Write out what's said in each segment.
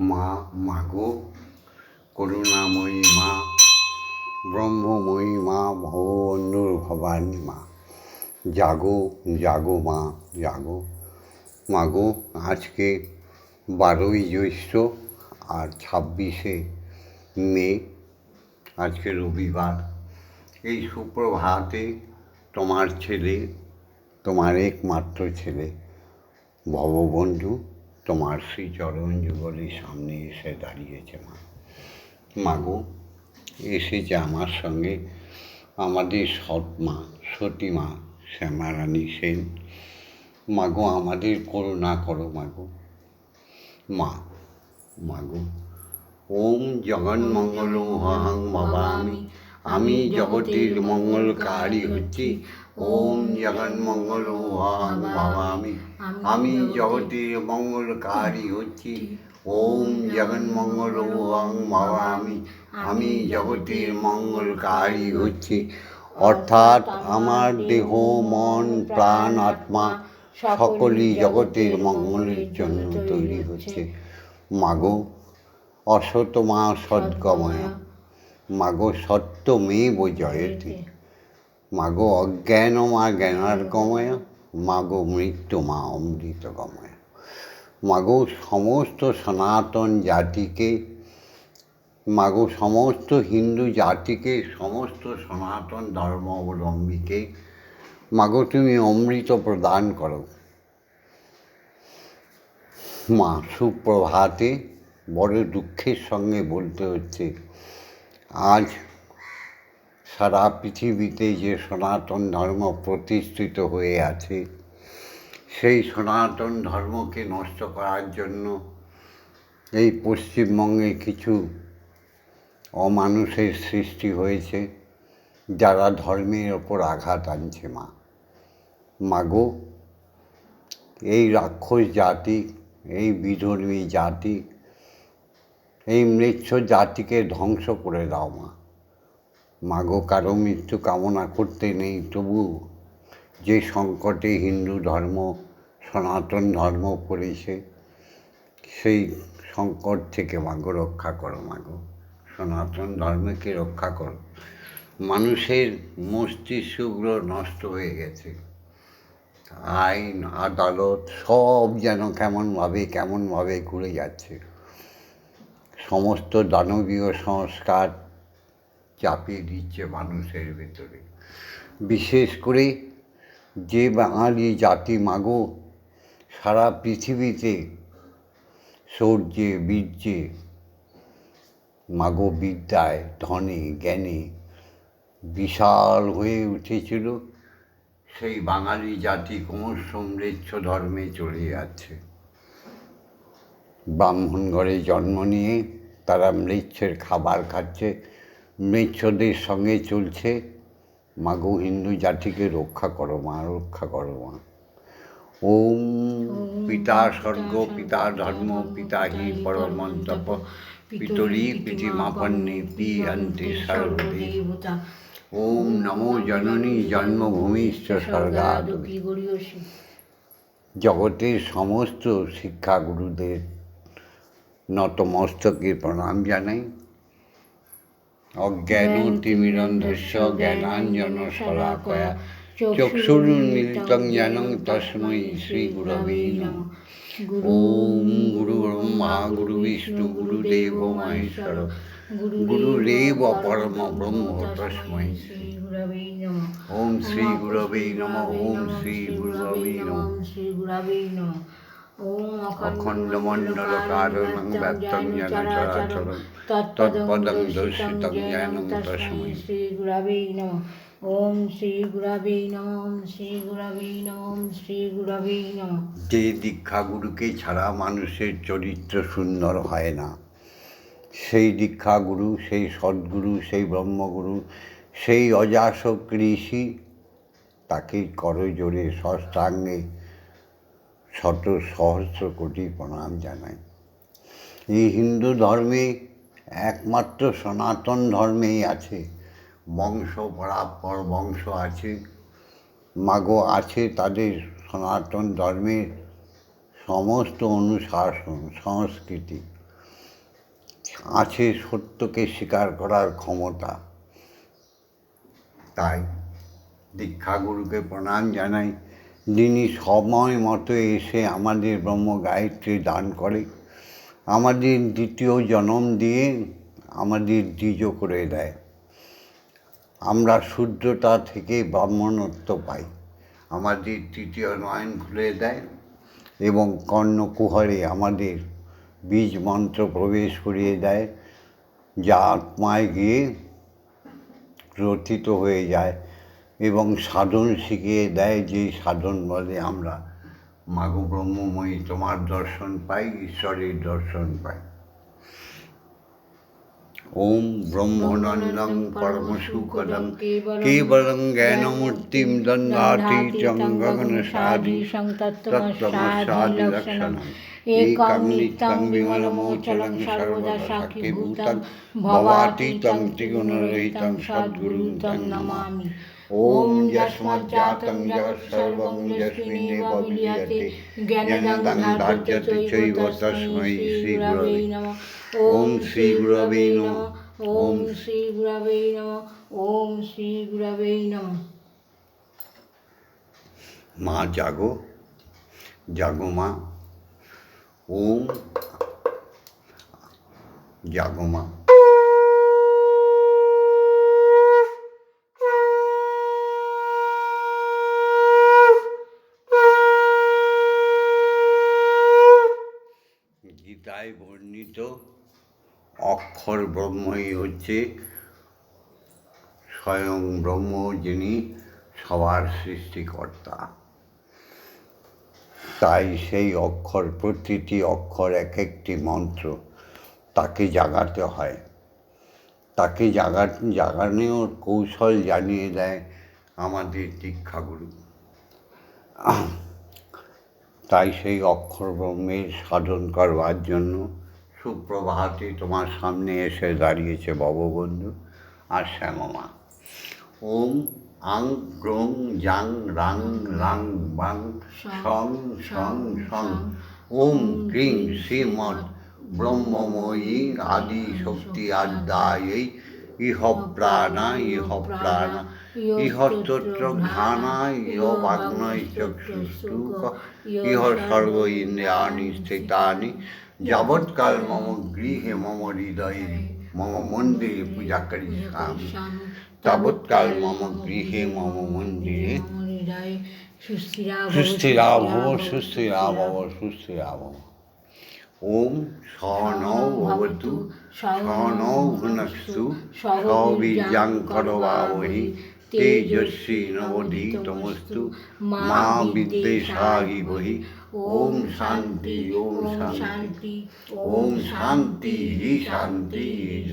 মা, মাগো, করুণাময়ী মা, ব্রহ্মময়ী মা ভববন্ধুর ভবানী মা। জাগো জাগো মা, জাগো। মাগো, আজকে বারোই জ্যৈষ্ঠ আর ছাব্বিশে মে, আজকে রবিবার। এই সুপ্রভাতে তোমার ছেলে, তোমার একমাত্র ছেলে, ভববন্ধু তোমার শ্রী চরণ যুগলের সামনে এসে দাঁড়িয়েছে মা। মাগো, এসেছে আমার সঙ্গে আমাদের সৎ মা, সতী মা শ্যামারানী সেন। মাগো, আমাদের করুণা করো মাগো। মা, মাগো, ওম জগন্মঙ্গল অহং ভবামি। আমি জগতের মঙ্গলকারী হচ্ছি। ওম জগন্মঙ্গল ভবামি। আমি জগতের মঙ্গলকারী হচ্ছি। ওম জগন্মঙ্গল ভবামি। আমি জগতের মঙ্গলকারী হচ্ছি। অর্থাৎ আমার দেহ, মন, প্রাণ, আত্মা সকলই জগতের মঙ্গলের জন্য তৈরি হচ্ছে। মাগো অসত মা সদ্গময়। মাগো সত্য মেব জয়তে। মাগো অজ্ঞান মা জ্ঞানার্গময় মাগো মৃত্যু মা অমৃত গময়। মাগো সমস্ত সনাতন জাতিকে, মাগো সমস্ত হিন্দু জাতিকে, সমস্ত সনাতন ধর্মাবলম্বীকে, মাগো তুমি অমৃত প্রদান করো। মা সুপ্রভাতে বড় দুঃখের সঙ্গে বলতে হচ্ছে, আজ সারা পৃথিবীতে যে সনাতন ধর্ম প্রতিষ্ঠিত হয়ে আছে, সেই সনাতন ধর্মকে নষ্ট করার জন্য এই পশ্চিমবঙ্গে কিছু অমানুষের সৃষ্টি হয়েছে, যারা ধর্মের ওপর আঘাত আনছে মা। মাগো, এই রাক্ষস জাতি, এই বিধর্মী জাতি, এই মৃচ্ছ জাতিকে ধ্বংস করে দাও মা। মাগো কারও মৃত্যু কামনা করতে নেই তবু যে সংকটে হিন্দু ধর্ম, সনাতন ধর্ম পড়েছে, সেই সংকট থেকে মাগো রক্ষা করো মাগো। সনাতন ধর্মকে রক্ষা করো। মানুষের মস্তিষ্কগুলো নষ্ট হয়ে গেছে। আইন, আদালত সব যেন কেমনভাবে কেমনভাবে ঘুরে যাচ্ছে। সমস্ত দানবীয় সংস্কার চাপিয়ে দিচ্ছে মানুষের ভেতরে। বিশেষ করে যে বাঙালি জাতি মাগো, সারা পৃথিবীতে শৌর্যে বীর্যে, মাগো বিদ্যায়, ধনে, জ্ঞানে বিশাল হয়ে উঠেছিল, সেই বাঙালি জাতি ক্রমশ মৃচ্ছ ধর্মে চলে যাচ্ছে। ব্রাহ্মণ ঘরে জন্ম নিয়ে তারা মৃচ্ছের খাবার খাচ্ছে মৃচ্ছদের সঙ্গে চলছে। মাগো হিন্দু জাতিকে রক্ষা করো মা রক্ষা করো মা। ওম পিতা স্বর্গ পিতা ধর্ম পিতা হি পরমন্তপ পিতরি পিতিমাপন্নে প্রিয়ন্তে সর্বদেব দেবতা ওম নমো জননী জন্মভূমিশ্চ গড়িয়সী জগতের সমস্ত শিক্ষাগুরুদের নতমস্তকে প্রণাম জানাই। অজ্ঞান তিমিরন্ধস্য জ্ঞানাঞ্জন শলাকয়া। চক্ষুরুন্মিলিতং জ্ঞানং তস্मै শ্রীগুরবে নমঃ। ওম গুরু ব্রহ্মা গুরু বিষ্ণু গুরুদেব মহেশ্বর। গুরুরেব পরম ব্রহ্ম শ্রী ওম শ্রী গুরবে নমঃ। ওম শ্রী গুরবে নমঃ। শ্রী গুরবে নমঃ। যে দীক্ষাগুরুকে ছাড়া মানুষের চরিত্র সুন্দর হয় না সেই দীক্ষাগুরু সেই সদ্গুরু সেই ব্রহ্মগুরু সেই অজাসক ঋষি তাকে করজোরে ষষ্ঠাঙ্গে শত সহস্র কোটি প্রণাম জানাই। এই হিন্দু ধর্মে একমাত্র সনাতন ধর্মেই আছে। বংশ পরাপর বংশ আছে। মাগো আছে তাদের সনাতন ধর্মের সমস্ত অনুশাসন, সংস্কৃতি। আছে সত্যকে স্বীকার করার ক্ষমতা। তাই দীক্ষাগুরুকে প্রণাম জানাই। যিনি সময় মতো এসে আমাদের ব্রহ্ম গায়ত্রী দান করে, আমাদের দ্বিতীয় জন্ম দিয়ে আমাদের দ্বিজ করে দেয়। আমরা শূদ্রতা থেকে ব্রাহ্মণত্ব পাই। আমাদের তৃতীয় নয়ন খুলে দেয় এবং কর্ণকুহরে আমাদের বীজ মন্ত্র প্রবেশ করিয়ে দেয়, যা আত্মায় গিয়ে গ্রথিত হয়ে যায়। এবং সাধন শিখিয়ে দেয় যে সাধন বলে আমরা। মাগো ব্রহ্মময়ী, তোমার দর্শন পাই, ঈশ্বরের দর্শন পাই। ওম ব্রহ্মনন্দং পরমসুখদং কেবলং জ্ঞানমূর্তিম দন্দাতি চঙ্গগন সাধি তত্ত্বমস্যাদি লক্ষণম একং নিত্যং বিমলমোচলং সর্বদা সাক্ষীভূতং ভবাতীতং ত্রিগুণরহিতং সদ্গুরুং তং নমামি। যস্মিন্নেব বিলীয়তে জ্ঞানদং ধার্যতে চৈব তস্मै শ্রীগুরবে নমঃ ওম শ্রী গুরবে নমঃ ওম শ্রী গুরবে নমঃ ওম শ্রী গুরবে নমঃ মা জাগো জাগো মা ওম জাগো মা অক্ষর ব্রহ্মই হচ্ছে স্বয়ং ব্রহ্ম যিনি সবার সৃষ্টিকর্তা। তাই সেই অক্ষর, প্রতিটি অক্ষর এক একটি মন্ত্র, তাকে জাগাতে হয়। তাকে জাগা জাগানোর কৌশল জানিয়ে দেয় আমাদের দীক্ষাগুরু। তাই সেই অক্ষর ব্রহ্মের সাধন করবার জন্য সুপ্রভাতে তোমার সামনে এসে দাঁড়িয়েছে ভববন্ধু আর শ্যামমা। ওম আং গ্রং জাং রাং রাং বাং সং সং সং ওম ক্রিং শ্রীমৎ ব্রহ্মময়ী আদি শক্তি আদ্যায়ৈ ইহ প্রাণা ইহ প্রাণা। ইহ স্তোত্র ঘানা ইহ চক্ষুষ্টুক ইহ সর্ব ইন্দ্রিয়াণি স্থিতানি যাবৎকাল মম গৃহে মম হৃদয়ে মম মন্দিরে পূজা করিষ্যামি। যাবৎকাল মম গৃহে মম মন্দিরে সুস্থিরা ভব সুস্থিরা ভব সুস্থিরা ভব ওম সহনৌ ভবতু সহনৌ ভুনস্তু সবীর্যাং করবাবহি। তেজস্বী নবধীতমস্তু মা বিদ্বেষাহি বহি ওম শান্তি ওম শান্তি ওম শান্তি শান্তি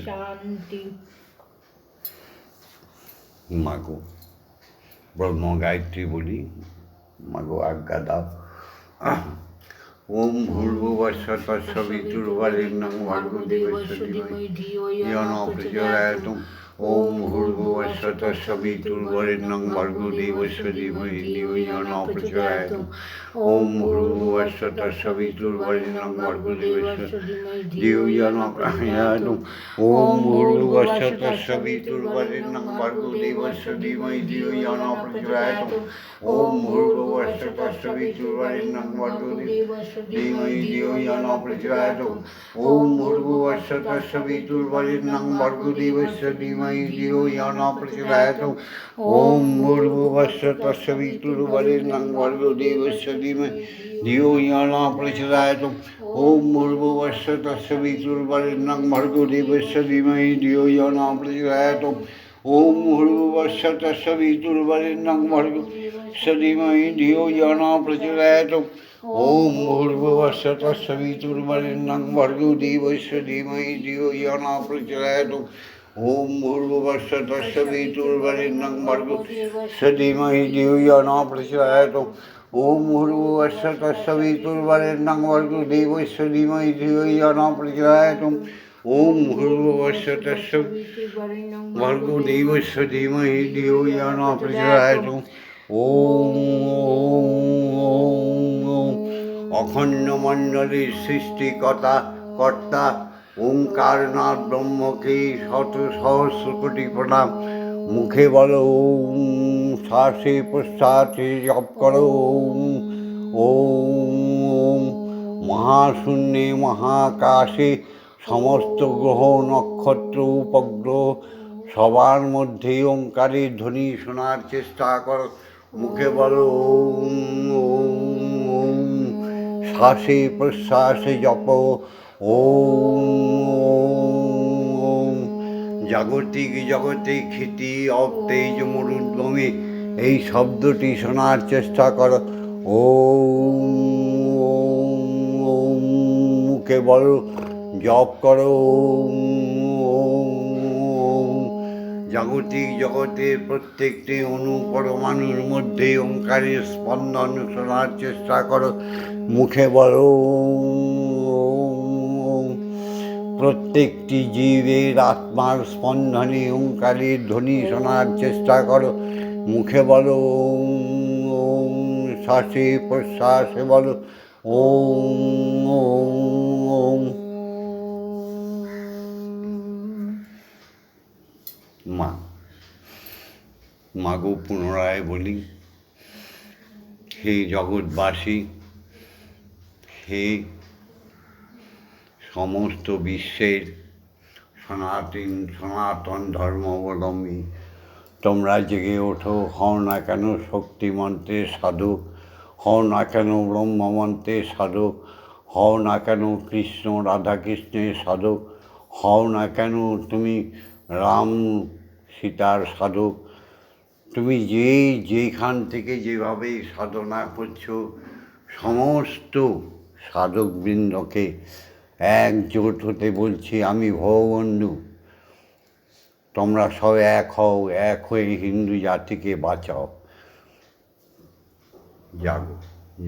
শান্তি মাগো ব্রহ্ম গায়ত্রী বলি মাগো আজ্ঞা দাও ওম ভূর্ভুবস্ব তৎসবিতুর্বরেণ্যং ভর্গদেবস্য ধীমহি ধিয়ো ন প্রচোদয়াৎ ওম ভূর্ভুবস্ব তৎসবিতুর্বরেণ্যং ভর্গদেবস্য ধীমহি ধিয়ো ন প্রচোদয়াৎ ওম ভূর্ভুবস্ব তৎসবিতুর্বরেণ্যং ভর্গদেবস্য ধিয়ো ন প্রচোদয়াৎ ওম ভূর্ভুবস্ব তৎসবিতুর্বরেণ্যং ভর্গদেবস্য ধীমহি ধিয়ো ন প্রচোদয়াৎ ওম ভূর্ভুবস্ব তৎসবিতুর্বরেণ্যং ভর্গদেবস্য ধীমহি ধিয়ো ন প্রচোদয়াৎ ওম ভূর্ভুবস্ব তৎসবিতুর্বরেণ্যং ভর্গদেবস্য ধীমহি ধিয়ো ন প্রচোদয়াৎ ওম ভূর্ভুবস্ব তৎসবিতুর্বরেণ্যং ভর্গদেবস্য ধীমহি ধিয়ো ন প্রচোদয়াৎ ওম ভূর্ভুবস্ব তৎসবিতুর্বরেণ্যং ভর্গদেবস্য ধীমহি ধিয়ো ন প্রচোদয়াৎ ওম ভূর্ভুবস্ব তৎসবিতুর্বরেণ্যং ভর্গদেবস্য ধীমহি ধিয়ো ন প্রচোদয়াৎ ওম ভূর্ভুবস্ব তৎসবিতুর্বরেণ্যং ভর্গদেবস্য ধীমহি ধিয়ো প্রচোদয়াৎ ওম ভূর্ভুবস্ব তৎসবিতুর্বরেণ্যং ভর্গদেবস্য ধীমহি ধিয়ো ন প্রচোদয়াৎ ওম ভূর্ভুবস্ব তৎসবিতুর্বরেণ্যং ভর্গদেবস্য ধীমহি ধিয়ো ন প্রচোদয়াৎ ওম ভূর্ভুবস্ব তৎস ভর্গদেবস্য ধীমহি ধিয়ো ন প্রচোদয়াৎ ওম ওম ওম অখণ্ড মণ্ডলীর কর্তা ওঙ্কারনাথ ব্রহ্মকে শত সহস্র কোটি প্রণাম। মুখে বলো শ্বাসে প্রশ্বাসে জপ করো, ওম মহাশূন্যে, মহাকাশে সমস্ত গ্রহ, নক্ষত্র, উপগ্রহ, সবার মধ্যে ওঙ্কারের ধ্বনি শোনার চেষ্টা করো। মুখে বলো, ওম ওম শ্বাসে প্রশ্বাসে জপ ওম জাগতিক জগতে খ্যাতি অতেজ মরুদ্যমে এই শব্দটি শোনার চেষ্টা করো। ওম মুখে বলো, জপ করো। জাগতিক জগতের প্রত্যেকটি অণু পরমাণুর মধ্যে ওঙ্কারের স্পন্দন শোনার চেষ্টা করো। মুখে বলো প্রত্যেকটি জীবের আত্মার স্পন্দনে ওঙ্কারের ধ্বনি শোনার চেষ্টা করো। মুখে বলো ওম, শ্বাসে প্রশ্বাসে বলো, ওম ওম ওম। মা, মাগো পুনরায় বলি, হে জগৎবাসী, হে সমস্ত বিশ্বের সনাতন সনাতন ধর্মাবলম্বী। তোমরা জেগে ওঠো, হও না কেন শক্তিমন্ত্রের সাধু, হও না কেন ব্রহ্মমন্ত্রের সাধু, হও না কেন কৃষ্ণ রাধাকৃষ্ণের সাধক হও না কেন তুমি রাম, সীতার সাধক তুমি যে যেখান থেকে যেভাবে সাধনা করছ, সমস্ত সাধকবৃন্দকে একজোট হতে বলছি, আমি ভগবন্ধু তোমরা সব এক হও, এক হয়ে হিন্দু জাতিকে বাঁচাও। জাগো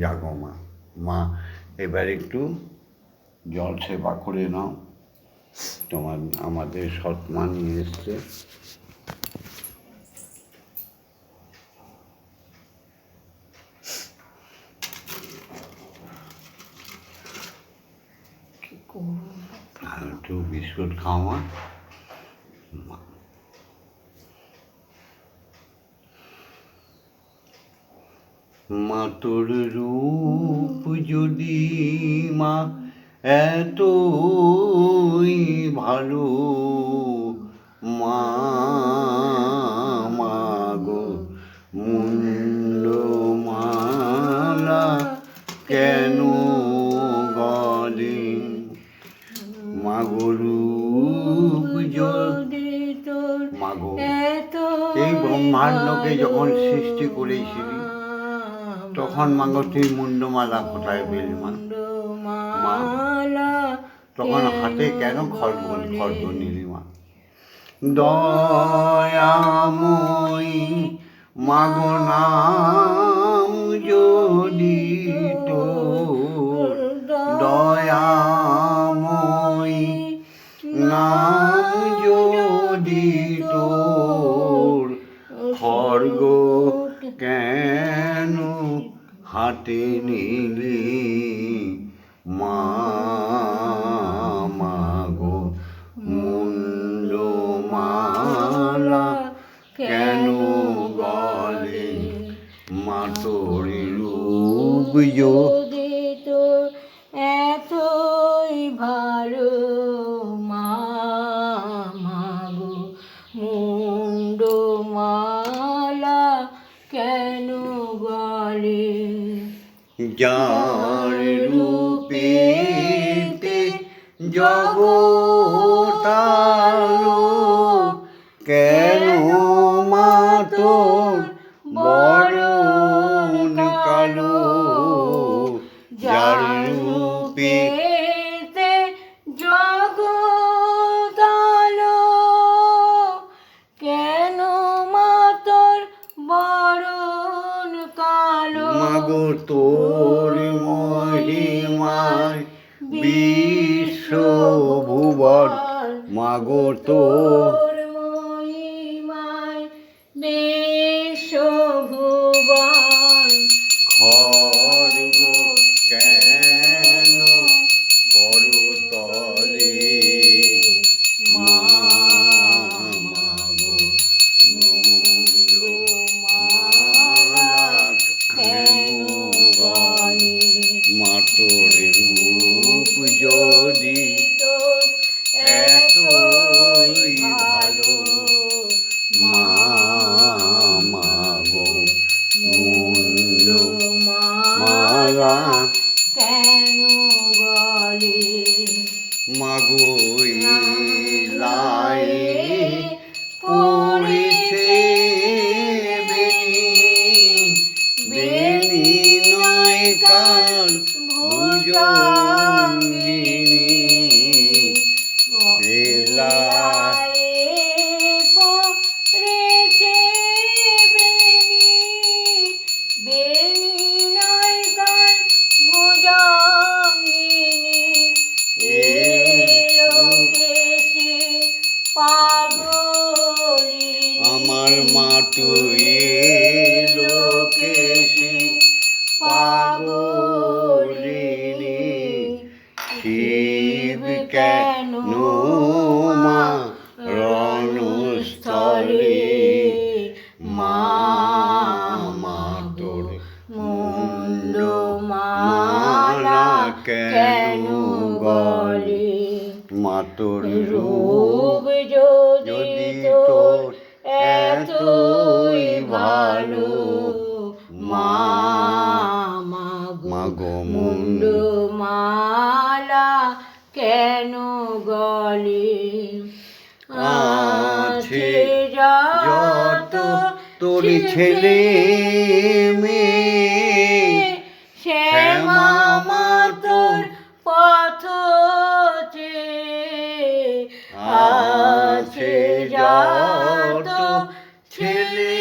জাগো মা। মা, এবার একটু জল সেবা করে নাও। তোমার, আমাদের সৎমা নিয়ে এসছে কি করব আর একটু বিস্কুট খাওয়া মা। তোর রূপ যদি মা এতই ভালো মা মা এই যখন সৃষ্টি করেছিলি তখন মাগো তুই মুন্ডমালা কোথায় পেলি মা? তখন হাতে কেন খড়গ খড়গ নিলি মা? দয়াময়ী মাগো নাম যদি তোর, দয়াময়ী নাম যদি খড়গ কেন হাতে নিলি? মা মাগো মুন্ড মালা কেন গলে? মাতরি তোর রূপ মহিমায় বিশ্ব ভুবন মাগো তোর আমার মাটুয়ে লোকেশি পাগলিনী আছে যত তোর ছেলে মেয়ে শ্যামা তোর পথ আছে যত ছেলে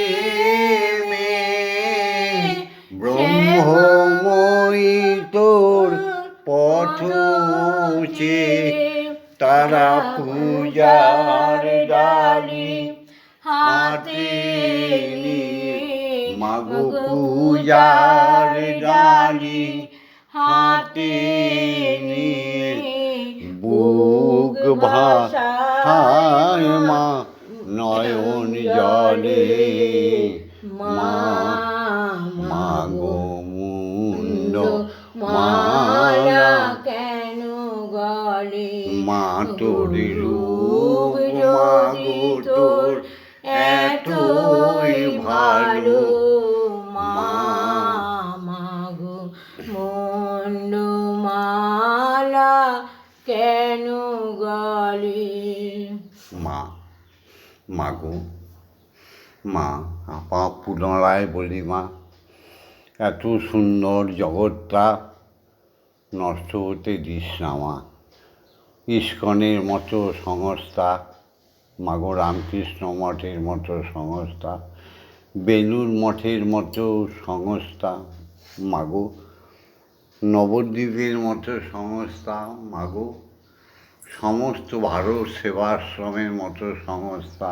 মেয়ে ব্রহ্মময়ী তোর পথ তারা পূজার ডালি হাতে মাগো পূজার ডালি হাতে বুক ভাষায় এত সুন্দর জগৎটা নষ্ট হতে দিস না মা। ইস্কনের মতো সংস্থা, মাগো রামকৃষ্ণ মঠের মতো সংস্থা, বেলুর মঠের মতো সংস্থা, মাগো নবদ্বীপের মতো সংস্থা, মাগো সমস্ত ভারত সেবাশ্রমের মতো সংস্থা,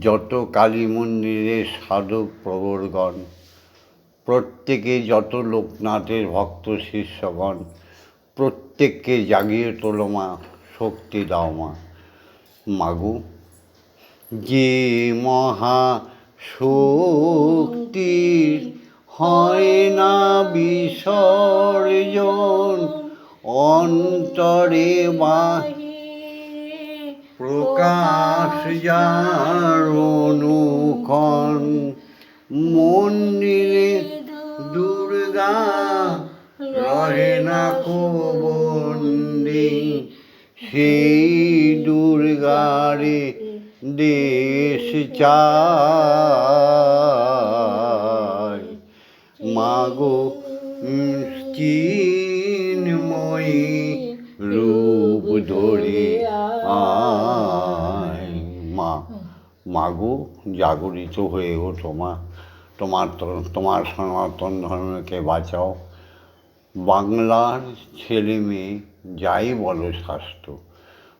যত কালী মন্দিরের সাধক প্রবরগণ প্রত্যেকে যত লোকনাথের ভক্ত শিষ্যগণ, প্রত্যেককে জাগিয়ে তোলো মা, শক্তি দাও মা। মাগু, যে মহা শক্তির হয় না বিসর্জন, অন্তরে বা প্রকাশ যার অনুক্ষণ। মন্দিরে দুর্গা রহে না কোবন্দি। সেই দুর্গারে দেশ চায়। মাগো চিন্ময়ী রূপ ধরে আয়। মা, মাগো জাগরিত হয়ে ওঠো মা। তোমার তোমার সনাতন ধর্মকে বাঁচাও। বাংলার ছেলে মেয়ে যাই বলো স্বাস্থ্য।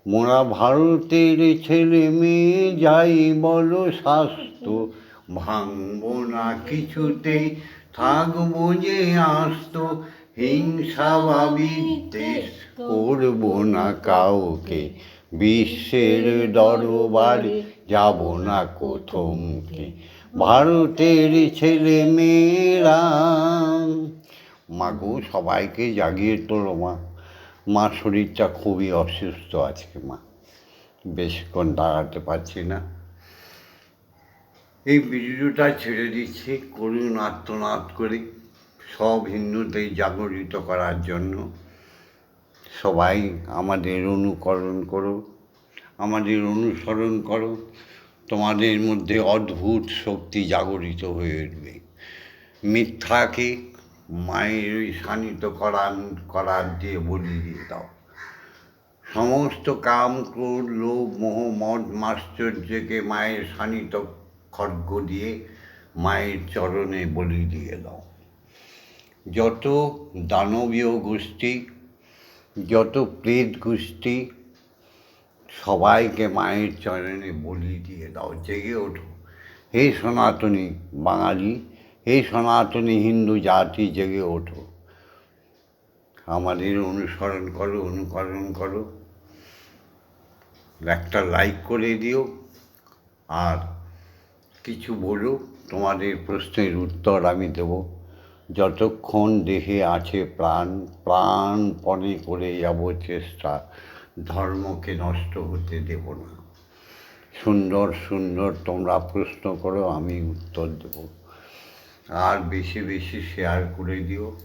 মোরা ভারতের ছেলে মেয়ে যাই বলো স্বাস্থ্য। ভাঙবো না কিছুতেই, থাকব যে আস্ত। হিংসা বা বিদ্বেষ করব না কাউকে। বিশ্বের দরবারে যাব না কোথমকে। ভারতের ছেলে মেয়েরা মাগো, সবাইকে জাগিয়ে তোলো মা। মা শরীরটা খুবই অসুস্থ আজকে মা। বেশিক্ষণ দাঁড়াতে পারছি না। এই ভিডিওটা ছেড়ে দিচ্ছি। করুণ আত্মনাদ করে। সব হিন্দুদের জাগরিত করার জন্য। সবাই আমাদের অনুকরণ করো আমাদের অনুসরণ করো তোমাদের মধ্যে অদ্ভুত শক্তি জাগরিত হয়ে উঠবে। মিথ্যাকে মায়ের ওই শানিত করান, করার দিয়ে বলি দিয়ে দাও। সমস্ত কাম, ক্রোধ, লোভ, মোহ, মদ, মাশ্চর্যকে মায়ের শানিত খড়গ দিয়ে মায়ের চরণে বলি দিয়ে দাও। যত দানবীয় গোষ্ঠী, যত প্রেত গোষ্ঠী সবাইকে মায়ের চরণে বলি দিয়ে দাও, জেগে ওঠো। হে সনাতনী বাঙালি, হে সনাতনী হিন্দু জাতি, জেগে ওঠো। আমাদের অনুসরণ করো, অনুকরণ করো। একটা লাইক করে দিও। আর কিছু বলো, তোমাদের প্রশ্নের উত্তর আমি দেব। যতক্ষণ দেহে আছে প্রাণ, প্রাণপণে করে যাব চেষ্টা। ধর্মকে নষ্ট হতে দেব না। সুন্দর সুন্দর তোমরা প্রশ্ন করো আমি উত্তর দেব। আর বেশি বেশি শেয়ার করে দিও।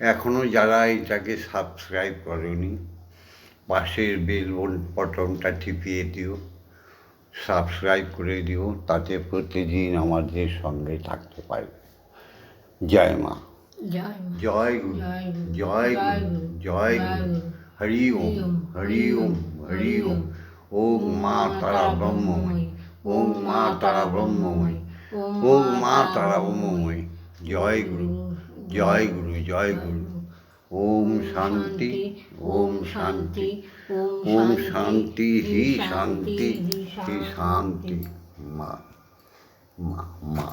এখনও যারা এটাকে সাবস্ক্রাইব করেনি পাশের বেল বটনটা টিপিয়ে দিও। সাবস্ক্রাইব করে দিও তাতে প্রতিদিন আমাদের সঙ্গে থাকতে পারবে। জয় মা। জয় জয় গুরু। জয় জয় গুরু, জয় গুরু, হরি ওম হরি ওম হরি ওম ওম মা তারা ব্রহ্মময় ওম মা তারা ব্রহ্মময় ওম মা তারা ব্রহ্মময় জয় গুরু জয় গুরু জয় গুরু ওম শান্তি ওম শান্তি ওম শান্তি হি শান্তি হি শান্তি মা মা মা